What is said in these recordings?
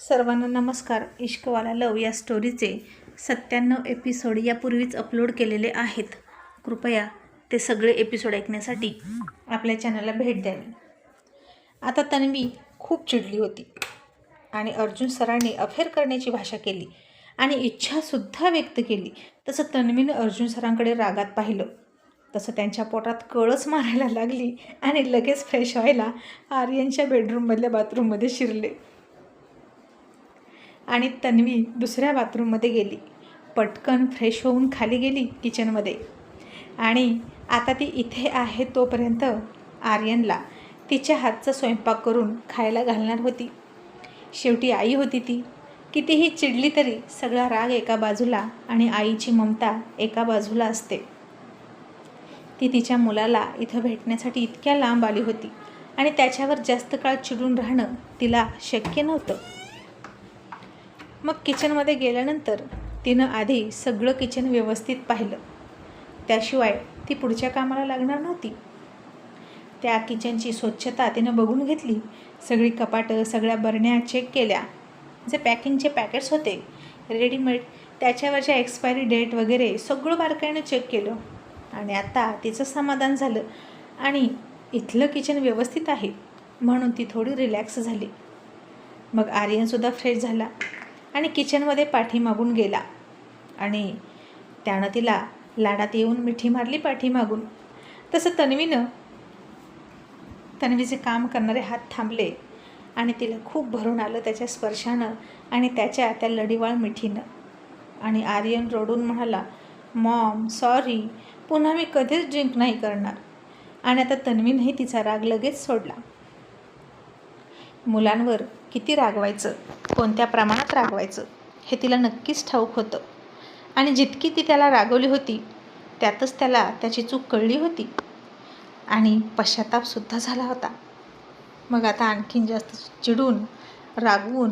सर्वांना नमस्कार. इश्कवाला लव या स्टोरीचे सत्त्याण्णव एपिसोड यापूर्वीच अपलोड केलेले आहेत. कृपया ते सगळे एपिसोड ऐकण्यासाठी आपल्या चॅनलला भेट द्यावी आता तन्वी खूप चिडली होती आणि अर्जुन सरांनी अफेअर करण्याची भाषा केली आणि इच्छासुद्धा व्यक्त केली. तसं तन्वीनं अर्जुन सरांकडे रागात पाहिलं. तसं त्यांच्या पोटात कळच मारायला लागली आणि लगेच फ्रेश व्हायला आर्यनच्या बेडरूममधल्या बाथरूममध्ये शिरले. आणि तन्वी दुसऱ्या बाथरूममध्ये गेली. पटकन फ्रेश होऊन खाली गेली किचनमध्ये. आणि आता ती इथे आहे तोपर्यंत आर्यनला तिच्या हातचा स्वयंपाक करून खायला घालणार होती. शेवटी आई होती ती. कितीही चिडली तरी सगळा राग एका बाजूला आणि आईची ममता एका बाजूला असते. ती तिच्या मुलाला इथं भेटण्यासाठी इतक्या लांब आली होती आणि त्याच्यावर जास्त काळ चिडून राहणं तिला शक्य नव्हतं. मग किचनमध्ये गेल्यानंतर तिनं आधी सगळं किचन व्यवस्थित पाहिलं. त्याशिवाय ती पुढच्या कामाला लागणार नव्हती. त्या किचनची स्वच्छता तिनं बघून घेतली. सगळी कपाटं सगळ्या बरण्या चेक केल्या. जे पॅकिंगचे पॅकेट्स होते रेडीमेड त्याच्यावरच्या एक्सपायरी डेट वगैरे सगळं बारकाईनं चेक केलं. आणि आता तिचं समाधान झालं. आणि इथलं किचन व्यवस्थित आहे. म्हणून ती थोडी रिलॅक्स झाली. मग आर्यनसुद्धा फ्रेश झाला. आणि किचनमध्ये पाठीमागून गेला. आणि त्यानं तिला लाडात येऊन मिठी मारली पाठीमागून तसं तन्वीनं तन्वीचे काम करणारे हात थांबले आणि तिला खूप भरून आलं त्याच्या स्पर्शानं आणि त्याच्या त्या लढीवाळ मिठीनं. आणि आर्यन रडून म्हणाला मॉम सॉरी पुन्हा मी कधीच ड्रिंक नाही करणार. आणि आता तन्वीनंही तिचा राग लगेच सोडला. मुलांवर किती रागवायचं? कोणत्या प्रमाणात रागवायचं? हे तिला नक्कीच ठाऊक होतं. आणि जितकी ती त्याला रागवली होती त्यातच त्याला त्याची चूक कळली होती. आणि पश्चातापसुद्धा झाला होता. मग आता आणखीन जास्त चिडून रागवून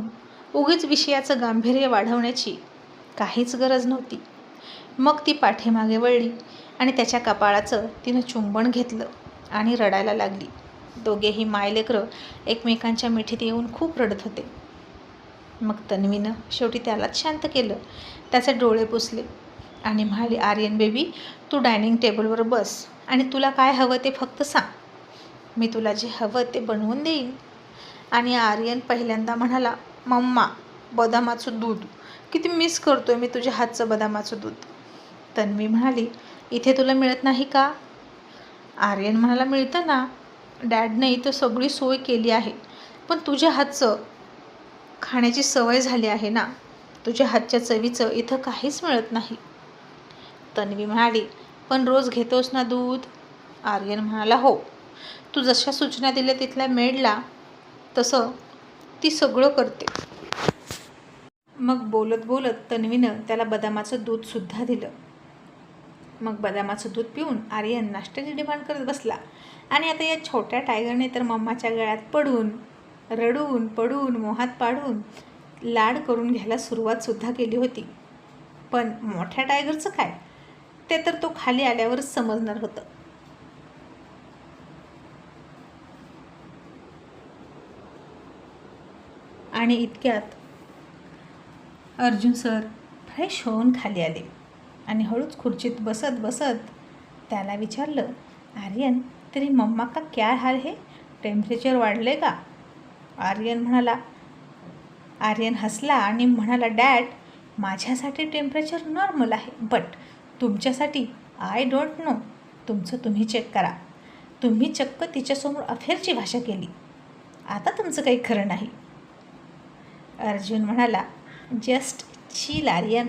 उगीच विषयाचं गांभीर्य वाढवण्याची काहीच गरज नव्हती. मग ती पाठीमागे वळली आणि त्याच्या कपाळाचं तिनं चुंबन घेतलं आणि रडायला लागली. दोघेही मायलेकरं एकमेकांच्या मिठीत येऊन खूप रडत होते. मग तन्वीनं शेवटी त्यालाच शांत केलं. त्याचे डोळे पुसले. आणि म्हणाली आर्यन बेबी तू डायनिंग टेबलवर बस आणि तुला काय हवं ते फक्त सांग. मी तुला जे हवं ते बनवून देईन. आणि आर्यन पहिल्यांदा म्हणाला मम्मा बदामाचं दूध. किती मिस करतोय मी तुझ्या हातचं बदामाचं दूध. तन्वी म्हणाली इथे तुला मिळत नाही का? आर्यन म्हणाला मिळतं ना. डॅडने इथं सगळी सोय केली आहे. पण तुझ्या हातचं खाण्याची सवय झाली आहे ना? तुझ्या हातच्या चवीचं इथं काहीच मिळत नाही. तन्वी म्हणाली पण रोज घेतोस ना दूध? आर्यन म्हणाला हो. तू जशा सूचना दिल्या तिथल्या मेडला तसं ती सगळं करते. मग बोलत बोलत तन्वीनं त्याला बदामाचं दूधसुद्धा दिलं. मग बदामाचं दूध पिऊन आर्यन नाश्त्याची डिमांड करत बसला. आणि आता या छोट्या टायगरने तर मम्माच्या गळ्यात पडून रडून पडून मोहात पाडून लाड करून घ्यायला सुरुवातसुद्धा केली होती. पण मोठ्या टायगरचं काय? ते तर तो खाली आल्यावरच समजणार होतं. आणि इतक्यात अर्जुन सर फ्रेश होऊन खाली आले आणि हळूच खुर्चीत बसत बसत त्याला विचारलं आर्यन तरी मम्मा का क्या हाल है? टेम्परेचर वाढले का? आर्यन म्हणाला आर्यन हसला आणि म्हणाला डॅड माझ्यासाठी टेम्परेचर नॉर्मल आहे बट तुमच्यासाठी आय डोंट नो तुमचं तुम्ही चेक करा. तुम्ही चक्क तिच्यासमोर अफेअरची भाषा केली. आता तुमचं काही खरं नाही. अर्जुन म्हणाला जस्ट चील आर्यन.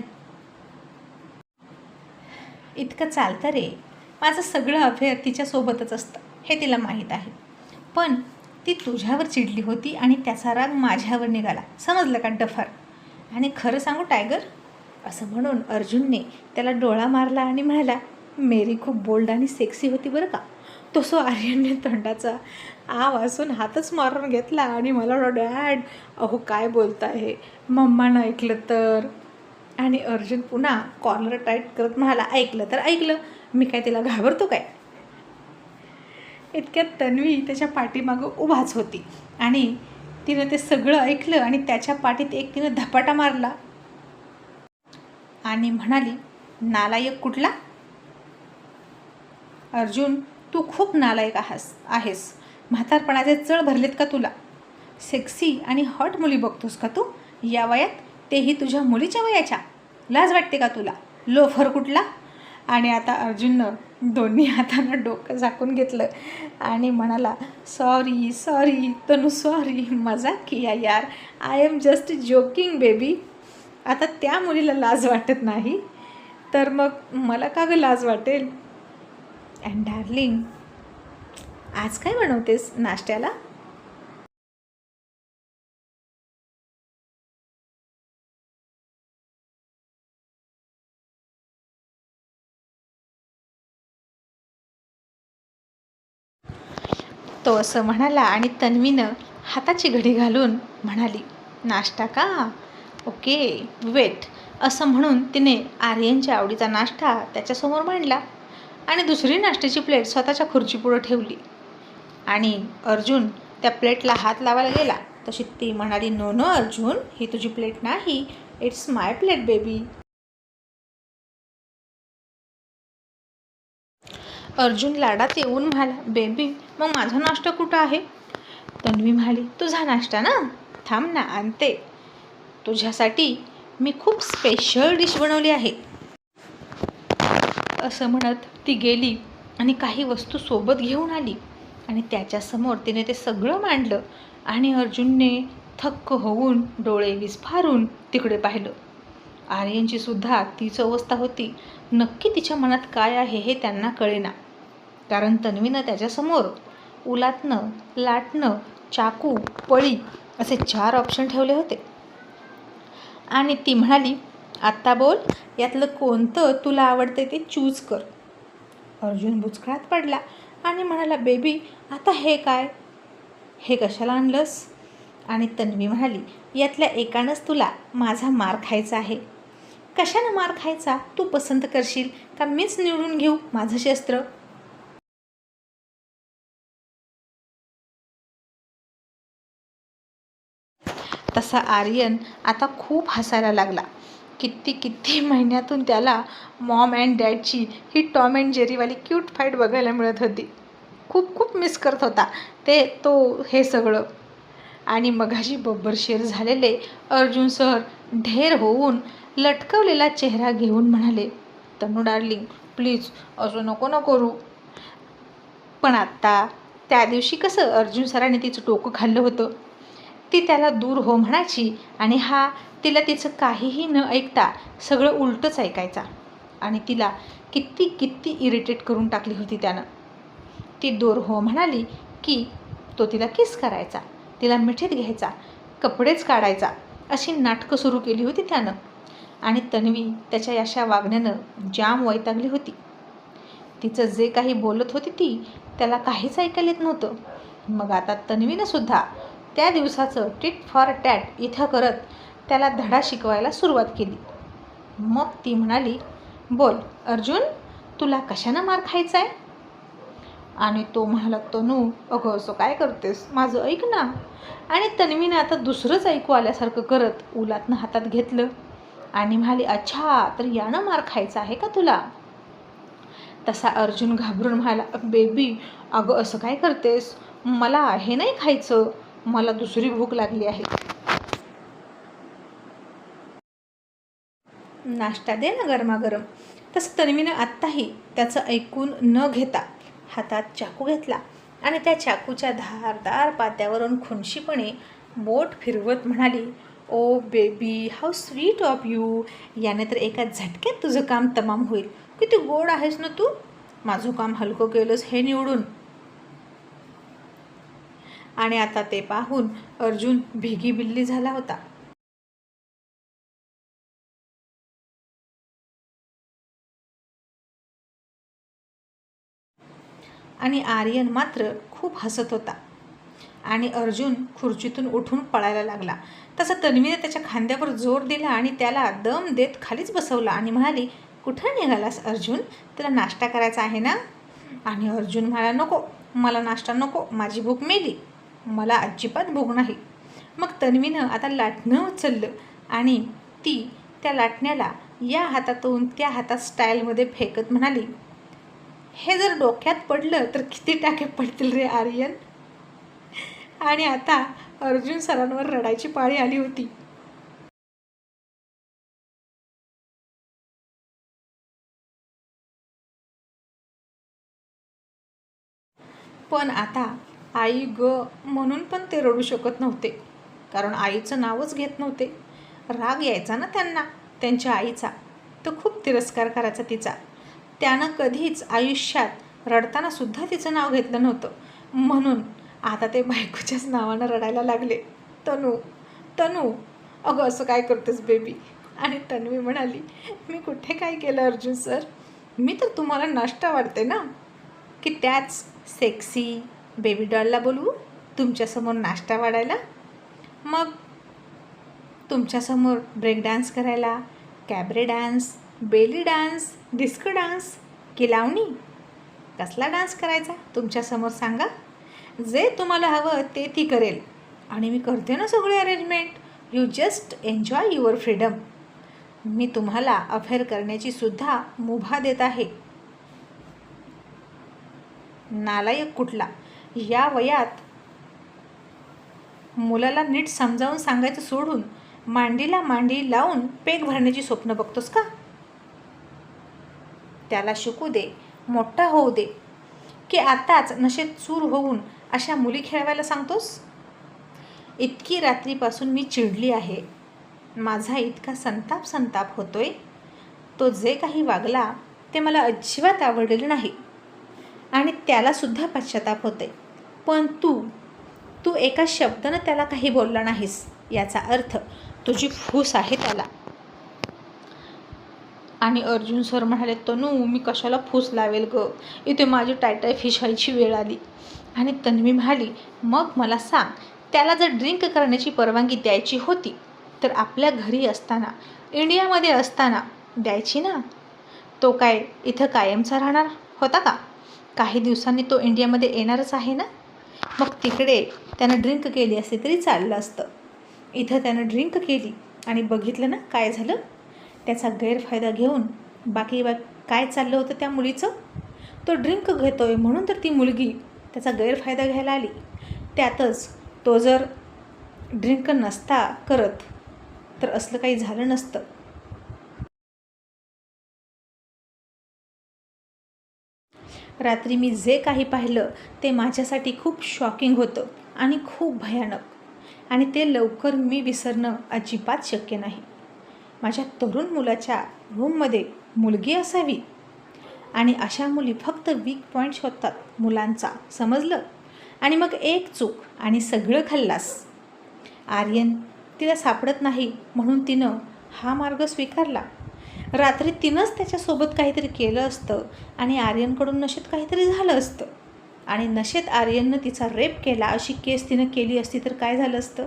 इतकं चालतं रे. माझं सगळं अफेअर तिच्यासोबतच असतं हे तिला माहीत आहे. पण ती तुझ्यावर चिडली होती आणि त्याचा राग माझ्यावर निघाला. समजलं का डफर? आणि खरं सांगू टायगर? असं म्हणून अर्जुनने त्याला डोळा मारला आणि म्हणाला मेरी खूप बोल्ड आणि सेक्सी होती बरं का? तसं आर्यनने तोंडाचा आव असून हातच मारून घेतला आणि मला डॅड अहो काय बोलत हे? मम्मानं ऐकलं तर? आणि अर्जुन पुन्हा कॉलर टाईट करत म्हणाला ऐकलं तर ऐकलं. मी काय तिला घाबरतो काय? इतक्यात तन्वी त्याच्या पाठीमागं उभाच होती. आणि तिनं ते सगळं ऐकलं आणि त्याच्या पाठीत एक तिनं धपाटा मारला. आणि म्हणाली नालायक कुठला? अर्जुन तू खूप नालायक आहास आहेस. म्हातारपणाचे चळ भरलेत का तुला? सेक्सी आणि हॉट मुली बघतोस का तू? या वयात तेही तुझ्या मुलीच्या वयाच्या. लाज वाटते का तुला? लोफर कुठला? आणि आता अर्जुननं दोन्ही हातानं डोकं झाकून घेतलं आणि म्हणाला सॉरी सॉरी तनु सॉरी मजाक किया यार. I am just joking baby आता त्या मुलीला लाज वाटत नाही. तर मग मला का गं लाज वाटेल? अँड डार्लिंग आज काय बनवतेस? नाश्त्याला? तो असं म्हणाला आणि तन्वीनं हाताची घडी घालून म्हणाली नाश्ता का? Okay wait. असं म्हणून तिने आर्यनच्या आवडीचा नाश्ता त्याच्यासमोर मांडला आणि दुसरी नाश्त्याची प्लेट स्वतःच्या खुर्चीपुढं ठेवली. आणि अर्जुन त्या प्लेटला हात लावायला गेला. तशी ती म्हणाली नो नो अर्जुन ही तुझी प्लेट नाही. It's my plate baby. Arjun लाडात येऊन म्हणाला बेबी मग माझा नाश्ता कुठं आहे? तन्वी म्हणाली तुझा नाश्ता ना? थांब ना आणते. तुझ्यासाठी मी खूप स्पेशल डिश बनवली आहे. असं म्हणत ती गेली आणि काही वस्तू सोबत घेऊन आली. आणि त्याच्यासमोर तिने ते सगळं मांडलं आणि अर्जुनने थक्क होऊन डोळे विस्फारून तिकडे पाहिलं. आर्यनची सुद्धा तीच अवस्था होती. नक्की तिच्या मनात काय आहे हे त्यांना कळेना. कारण तन्वीनं त्याच्यासमोर उलाटणं लाटणं चाकू पळी असे चार ऑप्शन ठेवले होते. आणि ती म्हणाली आत्ता बोल यातलं कोणतं तुला आवडते ते चूज कर. अर्जुन बुचकळात पडला आणि म्हणाला बेबी आता हे काय? हे कशाला आणलंस? आणि तन्वी म्हणाली यातल्या एकानंच तुला माझा मार खायचा आहे. कशानं मार खायचा? तू पसंत करशील का मीच निवडून घेऊ माझं शस्त्र? तसा आर्यन आता खूप हसायला लागला. किती किती महिन्यातून त्याला मॉम अँड डॅडची ही टॉम अँड जेरीवाली क्यूट फाईट बघायला मिळत होती. खूप खूप मिस करत होता. ते तो हे सगळं. आणि मघाशी बब्बर शेर झालेले अर्जुन सर ढेर होऊन लटकवलेला चेहरा घेऊन म्हणाले तनू डार्लिंग प्लीज असं नको न करू पण आत्ता त्या दिवशी कसं अर्जुन सरांनी तिचं डोकं खाल्लं होतं. ती त्याला दूर हो म्हणायची आणि हा तिला तिचं काहीही न ऐकता सगळं उलटंच ऐकायचा. आणि तिला किती किती इरिटेट करून टाकली होती त्यानं. ती दूर हो म्हणाली की तो तिला किस करायचा तिला मिठीत घ्यायचा कपडेच काढायचा अशी नाटकं सुरू केली होती त्यानं. आणि तन्वी त्याच्या अशा वागण्यानं जाम वैतागली होती. तिचं जे काही बोलत होती ती त्याला काहीच ऐकायला येत नव्हतं. मग आता तन्वीनं सुद्धा त्या दिवसाचं टिट फॉर टॅट इथं करत त्याला धडा शिकवायला सुरुवात केली. मग ती म्हणाली बोल अर्जुन तुला कशानं मार खायचा आहे आणि तो म्हणाला तनू अगं असं काय करतेस? माझं ऐक ना. आणि तन्वीनं आता दुसरंच ऐकू आल्यासारखं करत उलातनं हातात घेतलं आणि म्हणाली अच्छा तर यानं मार खायचा आहे का तुला? तसा अर्जुन घाबरून म्हणाला बेबी अगं असं काय करतेस? मला हे नाही खायचं. मला दुसरी भूक लागली आहे. नाश्ता दे ना गरमागरम. तसं तन्वीनं आत्ताही त्याचं ऐकून न घेता हातात चाकू घेतला आणि त्या चाकूच्या धारदार पात्यावरून खुनशीपणे बोट फिरवत म्हणाली ओ baby how sweet of you. याने तर एका झटक्यात तुझं काम तमाम होईल. किती गोड आहेस ना तू? माझं काम हलकं केलंस हे निवडून. आणि आता ते पाहून अर्जुन भिगी बिल्ली झाला होता. आणि आर्यन मात्र खूप हसत होता. आणि अर्जुन खुर्चीतून उठून पळायला लागला. तसं तन्वीने त्याच्या खांद्यावर जोर दिला आणि त्याला दम देत खालीच बसवला आणि म्हणाली कुठं निघालास अर्जुन? तुला नाश्ता करायचा आहे ना? आणि अर्जुन म्हणाला नको मला नाश्ता नको माझी भूक मेली. मला अजिबात भोग नाही. मग तन्वीनं आता लाटणं उचललं आणि ती त्या लाटण्याला या हातातून त्या हातात स्टाईलमध्ये फेकत म्हणाली हे जर डोक्यात पडलं तर किती टाके पडतील रे आर्यन? आणि आता अर्जुन सरांवर रडायची पाळी आली होती. पण आता आई ग म्हणून पण ते रडू शकत नव्हते. कारण आईचं नावच घेत नव्हते. राग यायचा ना त्यांना त्यांच्या आईचा. तो खूप तिरस्कार करायचा तिचा. त्यानं कधीच आयुष्यात रडताना सुद्धा तिचं नाव घेतलं नव्हतं. म्हणून आता ते बायकोच्याच नावानं रडायला लागले. तनू तनू अगं असं काय करतेस बेबी? आणि तन्वी म्हणाली मी कुठे काय केलं अर्जुन सर? मी तर तुम्हाला नष्ट वाटते ना? की त्याच सेक्सी बेबी डॉलला बोलवू? तुमच्यासमोर नाश्ता वाढायला? मग तुमच्यासमोर ब्रेक डान्स करायला cabaret dance belly dance disco dance की लावणी? कसला डान्स करायचा? तुमच्यासमोर सांगा. जे तुम्हाला हवं ते ती करेल. आणि मी करते ना सगळे arrangement you just enjoy your freedom मी तुम्हाला अफेअर करण्याची सुद्धा मुभा देत आहे. नालायक कुठला? या वयात मुलाला नीट समजावून सांगायचं सोडून मांडीला मांडी लावून पेग भरण्याची स्वप्न बघतोस का? त्याला शिकू दे मोठा होऊ दे. की आताच नशेत चूर होऊन अशा मुली खेळवायला सांगतोस? इतकी रात्रीपासून मी चिडली आहे. माझा इतका संताप संताप होतोय. तो जे काही वागला ते मला अजिबात आवडलेलं नाही. आणि त्यालासुद्धा पश्चाताप होते पण तू तू एका शब्दानं त्याला काही बोलला नाहीस याचा अर्थ तुझी फूस आहे त्याला. आणि अर्जुन सर म्हणाले तनू मी कशाला फूस लावेल ग? इथे माझी टायटाय फिश व्हायची वेळ आली. आणि तन्वी म्हणाली मग मला सांग त्याला जर ड्रिंक करण्याची परवानगी द्यायची होती तर आपल्या घरी असताना इंडियामध्ये असताना द्यायची ना? तो काय इथं कायमचा राहणार? होता का? काही दिवसांनी तो इंडियामध्ये येणारच आहे ना? मग तिकडे त्यानं ड्रिंक केली असते तरी चाललं असतं. इथं त्यानं ड्रिंक केली आणि बघितलं ना काय झालं? त्याचा गैरफायदा घेऊन बाकी बा काय चाललं होतं त्या मुलीचं? तो ड्रिंक घेतो आहे म्हणून तर ती मुलगी त्याचा गैरफायदा घ्यायला आली. त्यातच तो जर ड्रिंक नसता करत तर असलं काही झालं नसतं. रात्री मी जे काही पाहिलं ते माझ्यासाठी खूप शॉकिंग होतं आणि खूप भयानक. आणि ते लवकर मी विसरणं अजिबात शक्य नाही. माझ्या तरुण मुलाच्या रूममध्ये मुलगी असावी. आणि अशा मुली फक्त वीक पॉईंट शोधतात मुलांचा. समजलं? आणि मग एक चूक आणि सगळं खाल्लास. आर्यन तिला सापडत नाही म्हणून तिनं हा मार्ग स्वीकारला. रात्री तिनंच त्याच्यासोबत काहीतरी केलं असतं आणि आर्यनकडून नशेत काहीतरी झालं असतं. आणि नशेत आर्यननं तिचा रेप केला अशी केस तिनं केली असती तर काय झालं असतं?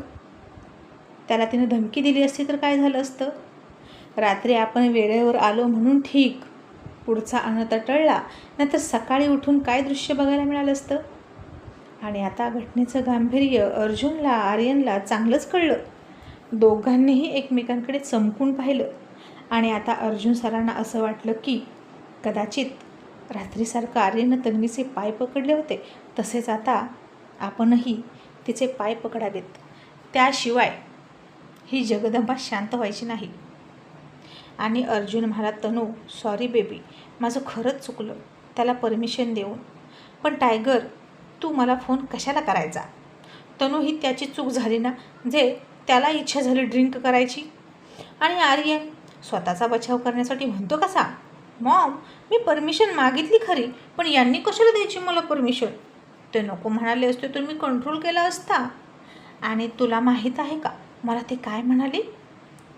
त्याला तिनं धमकी दिली असती तर काय झालं असतं? रात्री आपण वेळेवर आलो म्हणून ठीक. पुढचा अनर्थ टळला नाहीतर सकाळी उठून काय दृश्य बघायला मिळालं असतं? आणि आता घटनेचं गांभीर्य अर्जुनला आर्यनला चांगलंच कळलं. दोघांनीही एकमेकांकडे चमकून पाहिलं. आणि आता अर्जुन सरांना असं वाटलं की कदाचित रात्रीसारखं आर्यनं तन्वीचे पाय पकडले होते. तसेच आता आपणही तिचे पाय पकडावेत. त्याशिवाय ही जगदंबा शांत व्हायची नाही. आणि अर्जुन म्हणाला तनू सॉरी बेबी माझं खरंच चुकलं. त्याला परमिशन देऊन. पण टायगर तू मला फोन कशाला करायचा? तनू ही त्याची चूक झाली ना जे त्याला इच्छा झाली ड्रिंक करायची? आणि आर्यन स्वतःचा बचाव करण्यासाठी म्हणतो कसा? मॉम मी परमिशन मागितली खरी पण यांनी कशाला द्यायची मला परमिशन? ते नको म्हणाले असते तर मी कंट्रोल केला असता. आणि तुला माहीत आहे का मला ते काय म्हणाले?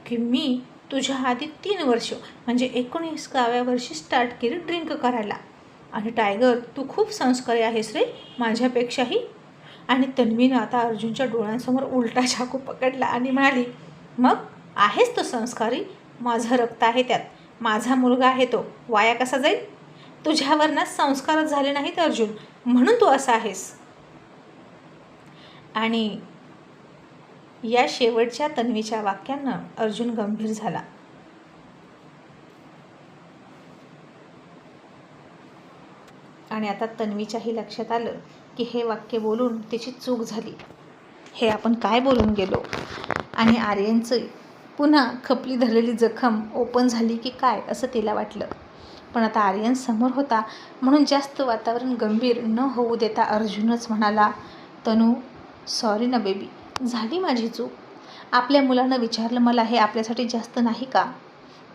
की मी तुझ्या आधी तीन वर्ष म्हणजे एकोणीसाव्या वर्षी स्टार्ट केली ड्रिंक करायला. आणि टायगर तू खूप संस्कारी आहेस रे माझ्यापेक्षाही. आणि तन्वीनं आता अर्जुनच्या डोळ्यांसमोर उलटा चाकू पकडला आणि म्हणाली मग आहेस तो संस्कारी? माझं रक्त आहे त्यात. माझा मुलगा आहे तो. वाया कसा जाईल? तुझ्यावर ना संस्कारच झाले नाहीत अर्जुन. म्हणून तू असा आहेस. आणि या शेवटच्या तन्वीच्या वाक्यानं अर्जुन गंभीर झाला. आणि आता तन्वीच्याही लक्षात आलं की हे वाक्य बोलून तिची चूक झाली. हे आपण काय बोलून गेलो? आणि आर्यनचं पुन्हा खपली धरलेली जखम ओपन झाली की काय असं तिला वाटलं. पण आता आर्यन समोर होता म्हणून जास्त वातावरण गंभीर न होऊ देता अर्जुनच म्हणाला तनू सॉरी ना बेबी झाली माझी चूक. आपल्या मुलानं विचारलं मला हे आपल्यासाठी जास्त नाही का?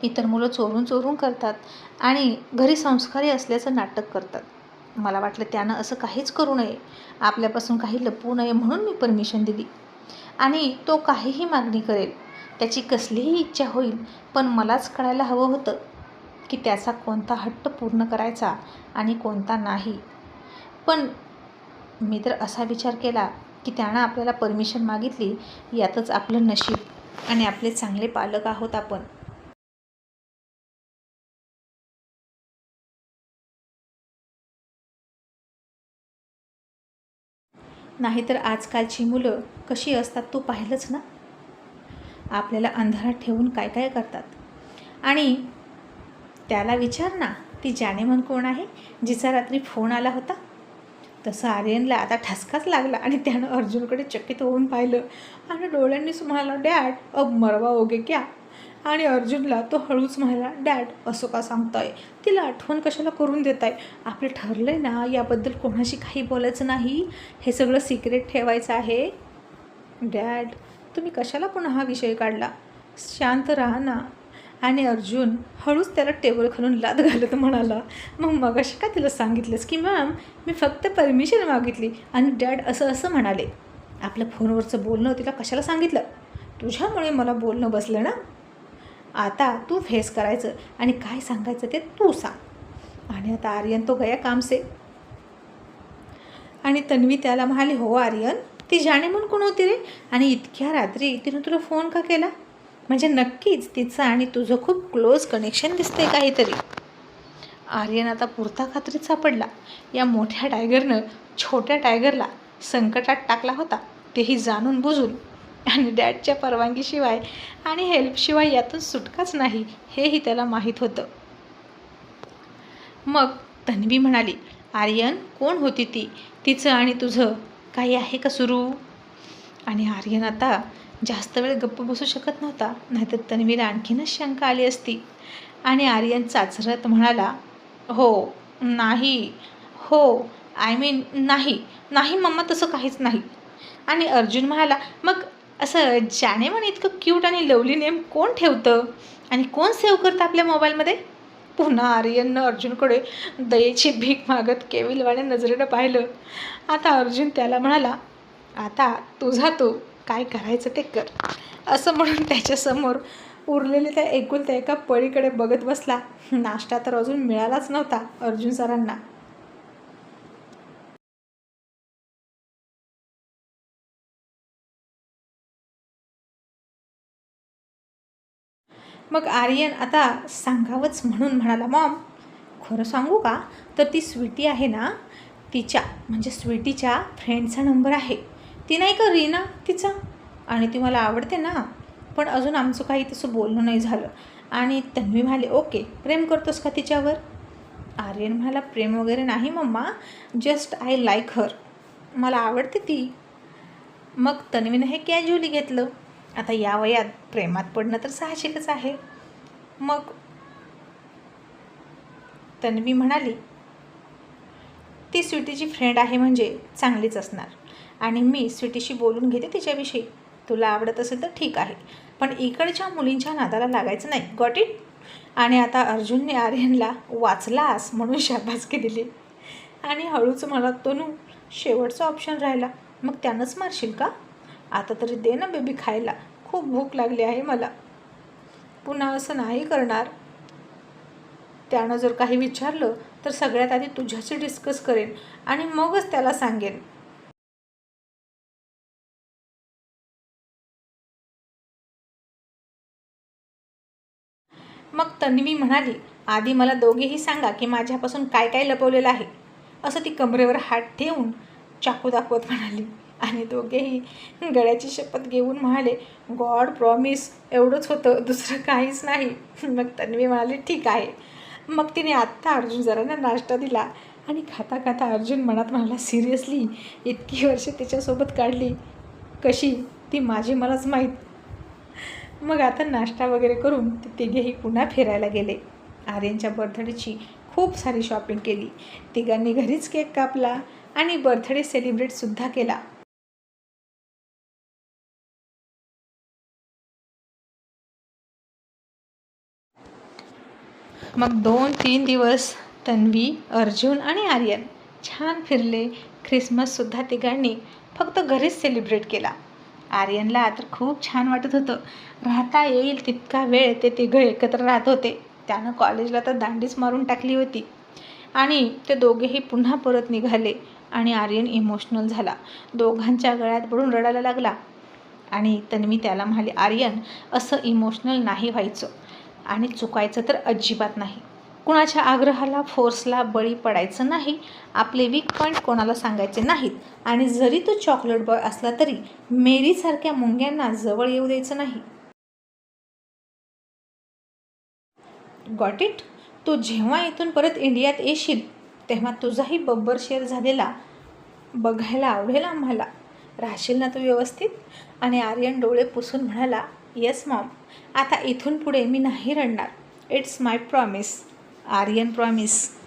इतर मुलं चोरून चोरून करतात आणि घरी संस्कारी असल्याचं नाटक करतात. मला वाटलं त्यानं असं काहीच करू नये. आपल्यापासून काही लपवू नये म्हणून मी परमिशन दिली. आणि तो काहीही मागणी करेल. त्याची कसलीही इच्छा होईल पण मलाच कळायला हवं होतं की त्याचा कोणता हट्ट पूर्ण करायचा आणि कोणता नाही. पण मी तर असा विचार केला की त्यानं आपल्याला परमिशन मागितली यातच आपलं नशीब आणि आपले चांगले पालक आहोत आपण. नाहीतर आजकालची मुलं कशी असतात तू पाहिलंच ना? आपल्याला अंधारात ठेवून काय काय करतात? आणि त्याला विचार ना ती जानेमन कोण आहे? जिचा रात्री फोन आला होता. तसं आर्यनला आता ठसकाच लागला आणि त्यानं अर्जुनकडे चकित होऊन पाहिलं. आणि डोळ्यांनीच म्हणाला डॅड अब मरवा ओगे क्या? आणि अर्जुनला तो हळूच म्हणाला डॅड असं का सांगताय? तिला आठवण कशाला करून देताय? आपलं ठरलं आहे ना याबद्दल कोणाशी काही बोलायचं नाही? हे सगळं सिक्रेट ठेवायचं आहे. डॅड तुम्ही कशाला पुन्हा हा विषय काढला? शांत राहा ना. आणि अर्जुन हळूच त्याला टेबल खालून लाद घालत म्हणाला मग मगाशी का तिला सांगितलंस की मॅम मी फक्त परमिशन मागितली आणि डॅड असं असं म्हणाले. आपलं फोनवरचं बोलणं तिला कशाला सांगितलं? तुझ्यामुळे मला बोलणं बसलं ना. आता तू फेस करायचं आणि काय सांगायचं ते तू सांग. आणि आता आर्यन तो गया काम से. आणि तन्वी त्याला म्हणाली हो आर्यन ती जाणे म्हणून कोण होती रे? आणि इतक्या रात्री तिनं तुला फोन का केला? म्हणजे नक्कीच तिचं आणि तुझं खूप क्लोज कनेक्शन दिसतंय काहीतरी. आर्यन आता पुरता खात्रीत सापडला. या मोठ्या टायगरनं छोट्या टायगरला संकटात टाकला होता. तेही जाणून बुजून. आणि डॅडच्या परवानगीशिवाय आणि हेल्पशिवाय यातून सुटकाच नाही हेही त्याला माहीत होतं. मग तन्वी म्हणाली आर्यन कोण होती ती? तिचं आणि तुझं काही आहे का सुरू? आणि आर्यन आता जास्त वेळ गप्प बसू शकत नव्हता. नाहीतर तन्वीला आणखीनच शंका आली असती. आणि आर्यन चाचरत म्हणाला हो नाही. हो आय मीन नाही. नाही मम्मा तसं काहीच नाही. आणि अर्जुन म्हणाला मग असं जाणे म्हणे इतकं क्यूट आणि लवली नेम कोण ठेवतं? आणि कोण सेव्ह करतं आपल्या मोबाईलमध्ये पुन्हा आर्यननं अर्जुनकडे दयेची भीक मागत केविलवाने नजरेनं पाहिलं. आता अर्जुन त्याला म्हणाला आता तुझा तू काय करायचं ते कर. असं म्हणून त्याच्यासमोर उरलेले त्या एकुलत्या एका पळीकडे बघत बसला. नाश्ता तर अजून मिळालाच नव्हता अर्जुन सरांना. मग आर्यन आता सांगावंच म्हणून म्हणाला मॉम खरं सांगू का? तर ती स्वीटी आहे ना तिच्या म्हणजे स्वीटीच्या फ्रेंडचा नंबर आहे. ती नाही का रीना तिचा? आणि ती मला आवडते ना. पण अजून आमचं काही तसं बोलणं नाही झालं. आणि तन्वी म्हणाले ओके प्रेम करतोस का तिच्यावर? आर्यन म्हणाला प्रेम वगैरे नाही mamma just I like her मला आवडते ती. मग तन्वीनं हे कॅज्युअली घेतलं. आता या वयात प्रेमात पडणं तर साहजिकच आहे. मग तन्वी म्हणाली ती स्वीटीची फ्रेंड आहे म्हणजे चांगलीच असणार. आणि मी स्वीटीशी बोलून घेते तिच्याविषयी. तुला आवडत असेल तर ठीक आहे. पण इकडच्या मुलींच्या नादाला लागायचं नाही. गॉट इट आणि आता अर्जुनने आर्यनला वाचलास म्हणून शाबासकी दिली आणि हळूच मला तनू शेवटचा ऑप्शन राहिला. मग त्यानंच मारशील का? आता तरी दे ना बेबी खायला. खूप भूक लागली आहे मला. पुन्हा असं नाही करणार. त्यानं जर काही विचारलं तर सगळ्यात आधी तुझ्याशी डिस्कस करेन आणि मगच त्याला सांगेन. मग तन्वी म्हणाली आधी मला दोघेही सांगा की माझ्यापासून काय काय लपवलेलं आहे. असं ती कमरेवर हात ठेवून चाकू दाखवत म्हणाली. आणि दोघेही गळ्याची शपथ घेऊन म्हणाले गॉड प्रॉमिस. एवढंच होतं दुसरं काहीच नाही. मग तन्वी म्हणाली ठीक आहे. मग तिने आत्ता अर्जुन जरांना नाश्ता दिला आणि खाता खाता अर्जुन मनात म्हणाला सिरियसली इतकी वर्ष तिच्यासोबत काढली. कशी? ती माझी मलाच माहीत. मग आता नाश्ता वगैरे करून ते तिघेही पुन्हा फिरायला गेले. आर्यनच्या बर्थडेची खूप सारी शॉपिंग केली. तिघांनी घरीच केक कापला आणि बर्थडे सेलिब्रेटसुद्धा केला. मग दोन तीन दिवस तन्वी अर्जुन आणि आर्यन छान फिरले. ख्रिसमससुद्धा तिघांनी फक्त घरीच सेलिब्रेट केला. आर्यनला तर खूप छान वाटत होतं. राहता येईल तितका वेळ ते तिघं एकत्र राहत होते. त्यानं कॉलेजला तर दांडीच मारून टाकली होती. आणि ते दोघेही पुन्हा परत निघाले आणि आर्यन इमोशनल झाला. दोघांच्या गळ्यात पडून रडायला लागला. आणि तन्वी त्याला म्हणाली आर्यन असं इमोशनल नाही व्हायचं. आणि चुकायचं तर अजिबात नाही. कुणाच्या आग्रहाला फोर्सला बळी पडायचं नाही आपले वीक पॉईंट कोणाला सांगायचे नाहीत. आणि जरी तो चॉकलेट बॉय असला तरी मेरीसारख्या मुंग्यांना जवळ येऊ द्यायचं नाही. गॉट इट तू जेव्हा इथून परत इंडियात येशील तेव्हा तुझाही बब्बर शेअर झालेला बघायला आवडेल आम्हाला. राहशील ना तू व्यवस्थित? आणि आर्यन डोळे पुसून म्हणाला येस मॉम आता इथून पुढे मी नाही रडणार. It's my promise Aryan promise